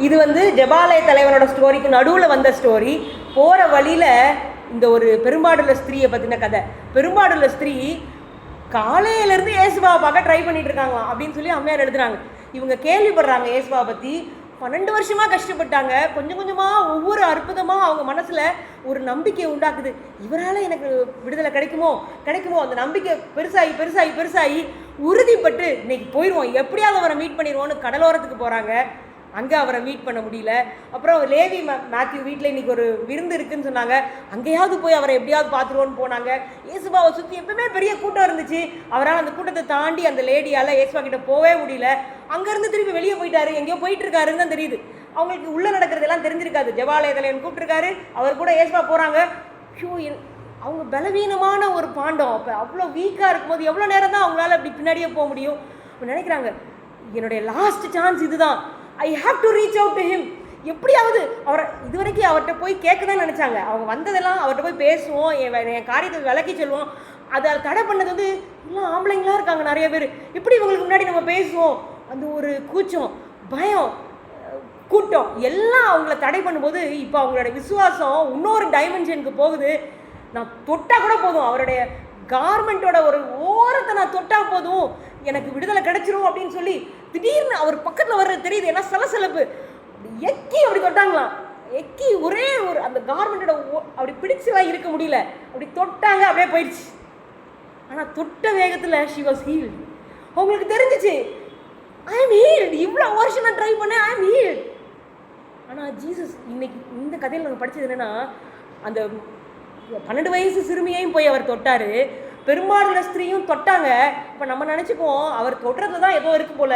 இது வந்து ஜபாலய தலைவனோட ஸ்டோரிக்கு நடுவில் வந்த ஸ்டோரி போகிற வழியில் இந்த ஒரு பெரும்பாடுள்ள ஸ்திரீயை பற்றின கதை. பெரும்பாடுள்ள ஸ்திரீ காலையிலேருந்து ஏசுபாவை பார்க்க ட்ரை பண்ணிட்டு இருக்காங்களாம் அப்படின்னு சொல்லி அம்மையார் எழுதுறாங்க. இவங்க கேள்விப்படுறாங்க ஏசுபாவை பற்றி பன்னெண்டு வருஷமாக கஷ்டப்பட்டாங்க. கொஞ்சம் கொஞ்சமாக ஒவ்வொரு அற்புதமாக அவங்க மனசில் ஒரு நம்பிக்கை உண்டாக்குது. இவரால் எனக்கு விடுதலை கிடைக்குமோ? கிடைக்குமோ? அந்த நம்பிக்கை பெருசாகி பெருசாகி பெருசாகி உறுதிப்பட்டு இன்னைக்கு போயிடுவோம் எப்படியாவது அவரை மீட் பண்ணிடுவோன்னு கடலோரத்துக்கு போகிறாங்க அங்கே அவரை மீட் பண்ண முடியல. அப்புறம் லேவி மே மேத்யூ வீட்டில் இன்னைக்கு ஒரு விருந்து இருக்குன்னு சொன்னாங்க. அங்கேயாவது போய் அவரை எப்படியாவது பார்த்துருவோன்னு போனாங்க. இயேசுபாவை சுற்றி எப்பவுமே பெரிய கூட்டம் இருந்துச்சு. அவரால் அந்த கூட்டத்தை தாண்டி அந்த லேடியால் இயேசுபா கிட்ட போகவே முடியல. அங்கேருந்து திருப்பி வெளியே போயிட்டாரு. எங்கேயோ போயிட்டு இருக்காருன்னு தான் தெரியுது. அவங்களுக்கு உள்ளே நடக்கிறதெல்லாம் தெரிஞ்சிருக்காது. ஜவாலய தலைவன் கூப்பிட்டுருக்காரு. அவர் கூட இயேசுபா போகிறாங்க ஷூ அவங்க பலவீனமான ஒரு பாண்டம். அப்போ அவ்வளோ வீக்காக இருக்கும்போது எவ்வளோ நேரம் தான் அவங்களால அப்படி பின்னாடியே போக முடியும்? அப்போ நினைக்கிறாங்க என்னுடைய லாஸ்ட் சான்ஸ் இதுதான். I have to reach out to him எப்படியாவது அவரை இது வரைக்கும் அவர்கிட்ட போய் கேட்க தான் நினச்சாங்க. அவங்க வந்ததெல்லாம் அவர்கிட்ட போய் பேசுவோம். என் என் காரியத்தை விளக்கி சொல்லுவோம் அதை தடை பண்ணது வந்து இன்னும் ஆம்பளைங்களா இருக்காங்க நிறைய பேர். எப்படி இவங்களுக்கு முன்னாடி நம்ம பேசுவோம்? அந்த ஒரு கூச்சம் பயம் கூட்டம் எல்லாம் அவங்கள தடை பண்ணும்போது இப்போ அவங்களோட விசுவாசம் இன்னொரு டைமென்ஷனுக்கு போகுது. நான் தொட்டால் கூட போதும். அவருடைய கார்மெண்ட்டோட ஒரு ஓரத்தை நான் தொட்டால் போதும். எனக்கு விடுதலை கிடைச்சிரும் அப்படின்னு சொல்லி திடீர்னு அவர் பக்கத்தில் வர்றது தெரியுது. ஏன்னா சலசலப்பு. எக்கி அப்படி தொட்டாங்களாம். எக்கி ஒரே ஒரு அந்த கார்மெண்ட்டோட அப்படி பிடிச்சலாம் இருக்க முடியல. அப்படி தொட்டாங்க அப்படியே போயிடுச்சு. ஆனால் தொட்ட வேகத்தில் ஷி வாஸ் ஹீல்டு அவங்களுக்கு தெரிஞ்சிச்சு. ஐ எம் ஹீல்டு இவ்வளோ வருஷம் நான் ட்ரை பண்ணேன். ஐ எம் ஹீல்டு ஆனால் ஜீசஸ் இன்னைக்கு இந்த கதையில் நாங்கள் படித்தது என்னென்னா அந்த பன்னெண்டு வயசு சிறுமியையும் போய் அவர் தொட்டார். பெரும்பாலுள்ள ஸ்திரீயும் தொட்டாங்க. இப்போ நம்ம நினச்சிக்குவோம் அவர் தொடுறது தான் ஏதோ இருக்கு போல.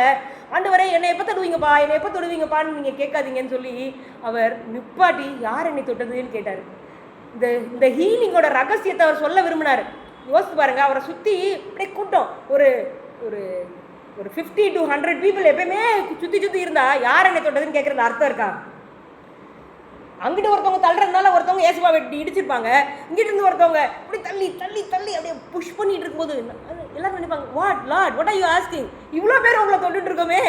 ஆண்டவரே என்னை எப்போ தொடுவீங்கப்பா? என்னை எப்போ தொடுவீங்கப்பான்னு நீங்கள் கேட்காதீங்கன்னு சொல்லி அவர் நிப்பாட்டி யார் என்னை தொட்டதுன்னு கேட்டார். இந்த இந்த ஹீலிங்கோட ரகசியத்தை அவர் சொல்ல விரும்பினார். யோசித்து பாருங்க அவரை சுற்றி அப்படியே கூட்டம். ஒரு ஒரு ஒரு ஃபிஃப்டி டு ஹண்ட்ரட் பீப்புள் எப்பயுமே சுற்றி சுற்றி இருந்தால் யார் என்னை தொட்டதுன்னு கேட்குறது அர்த்தம் இருக்கா? அங்கிட்டு ஒருத்தவங்க தள்ளுறதுனால ஒருத்தவங்க ஏசுபா வெட்டி இடிச்சிருப்பாங்க. இங்கிட்டு இருந்து ஒருத்தவங்க இப்படி தள்ளி தள்ளி தள்ளி அப்படியே புஷ் பண்ணிட்டு இருக்கும்போது எல்லாரும் நினைப்பாங்க what lot what are you asking இவ்வளோ பேர் உங்களை தொட்டுட்டு இருக்கோமே.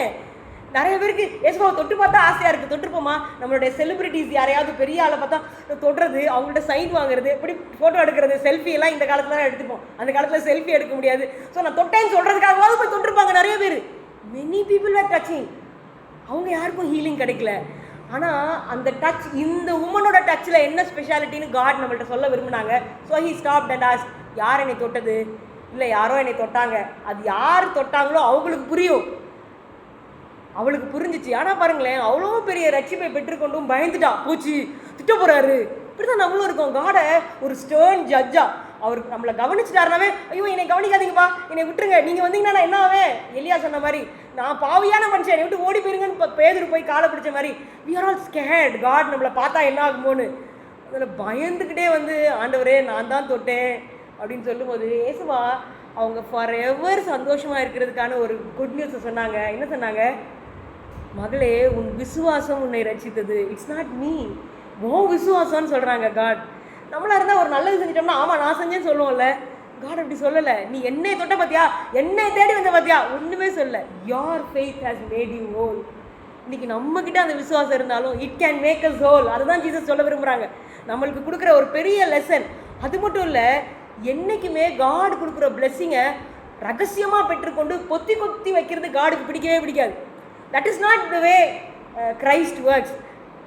நிறைய பேருக்கு ஏசுபாவை தொட்டு பார்த்தா ஆசையாக இருக்குது தொட்டுருப்போமா நம்மளுடைய செலிபிரிட்டிஸ் யாரையாவது பெரிய ஆளை பார்த்தா தொடுறது அவங்கள்ட்ட சைன் வாங்குறது இப்படி ஃபோட்டோ எடுக்கிறது செல்ஃபி எல்லாம் இந்த காலத்தில் தான் எடுத்துப்போம் அந்த காலத்தில் செல்ஃபி எடுக்க முடியாது. ஸோ நான் தொட்டேன்னு சொல்கிறதுக்காகவாவது போய் தொட்டிருப்பாங்க நிறைய பேர். மெனி பீப்புள் வேர் டச்சிங் அவங்க யாருக்கும் ஹீலிங் கிடைக்கல. ஆனால் அந்த டச் இந்த உமனோட டச்சில் என்ன ஸ்பெஷாலிட்டின்னு காட் நம்மள்ட்ட சொல்ல விரும்பினாங்க. So he stop and ask யார் என்னை தொட்டது? இல்லை யாரோ என்னை தொட்டாங்க. அது யார் தொட்டாங்களோ அவங்களுக்கு புரியும். அவளுக்கு புரிஞ்சிச்சு. ஆனால் பாருங்களேன் அவ்வளோ பெரிய ரட்சிப்பை பெற்றுக்கொண்டும் பயந்துட்டா. போச்சு திட்ட போகிறாரு இப்படி தான் நம்மளும் இருக்கோம். காடை ஒரு ஸ்டேர்ன் ஜட்ஜா அவர் நம்மளை கவனிச்சிட்டாருனாவே ஐயோ என்னை கவனிக்காதீங்கப்பா. என்னை விட்டுருங்க. நீங்கள் வந்தீங்கன்னா நான் என்ன ஆவேன்? எலியா சொன்ன மாதிரி. நான் பாவியான மனுஷன். விட்டு ஓடி போயிருங்கன்னு இப்போ பேதர் போய் காலை பிடிச்ச மாதிரி we are all scared God நம்மளை பார்த்தா என்ன ஆகுமோன்னு. அதில் பயந்துக்கிட்டே வந்து ஆண்டவரே நான் தான் தொட்டேன். அப்படின்னு சொல்லும்போது ஏசுவா அவங்க ஃபார் எவர் சந்தோஷமாக இருக்கிறதுக்கான ஒரு குட் நியூஸை சொன்னாங்க. என்ன சொன்னாங்க? மகளே உன் விசுவாசம் உன்னை ரசித்தது இட்ஸ் நாட் மீ ஓ விசுவாசம்னு சொல்கிறாங்க காட் நம்மளாக இருந்தால் ஒரு நல்லது செஞ்சிட்டோம்னா ஆமாம் நான் செஞ்சேன்னு சொல்லுவோம்ல. காட் அப்படி சொல்லலை. நீ என்னை தொட்ட பார்த்தியா என்னை தேடி வந்த பார்த்தியா ஒன்றுமே சொல்லலை. யார் faith has made you whole இன்னைக்கு நம்ம கிட்ட அந்த விசுவாசம் இருந்தாலும் it can make us whole அதுதான் ஜீசஸ் சொல்ல விரும்புகிறாங்க நம்மளுக்கு கொடுக்குற ஒரு பெரிய லெசன் அது மட்டும் இல்லை என்னைக்குமே காட் கொடுக்குற பிளெஸ்ஸிங்கை ரகசியமாக பெற்றுக்கொண்டு பொத்தி கொத்தி வைக்கிறது காடுக்கு பிடிக்கவே பிடிக்காது. That is not the way Christ words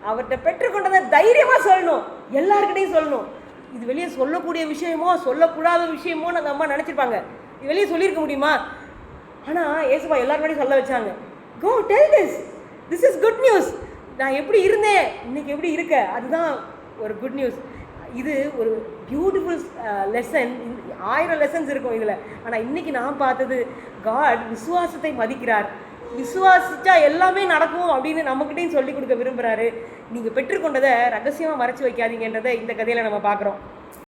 அவர்கிட்ட பெற்றுக்கொண்டதை தைரியமாக சொல்லணும். எல்லாருக்கிட்டையும் சொல்லணும். இது வெளியே சொல்லக்கூடிய விஷயமோ சொல்லக்கூடாத விஷயமோ அந்த அம்மா நினச்சிருப்பாங்க. இது வெளியே சொல்லியிருக்க முடியுமா? ஆனால் ஏசுபா எல்லாருமே சொல்ல வச்சாங்க. Go tell this this is good news நான் எப்படி இருந்தேன்? இன்னைக்கு எப்படி இருக்க? அதுதான் ஒரு குட் நியூஸ் இது ஒரு பியூட்டிஃபுல் லெசன் ஆயிரம் லெசன்ஸ் இருக்கும் இதில். ஆனால் இன்னைக்கு நான் பார்த்தது காட் விசுவாசத்தை மதிக்கிறார். விசுவாசிச்சா எல்லாமே நடக்கும் அப்படின்னு நம்மக்கிட்டையும் சொல்லி கொடுக்க விரும்புகிறாரு நீங்கள் பெற்றுக்கொண்டதை ரகசியமாக மறைச்சு வைக்காதீங்கன்றதை இந்த கதையில் நம்ம பார்க்குறோம்.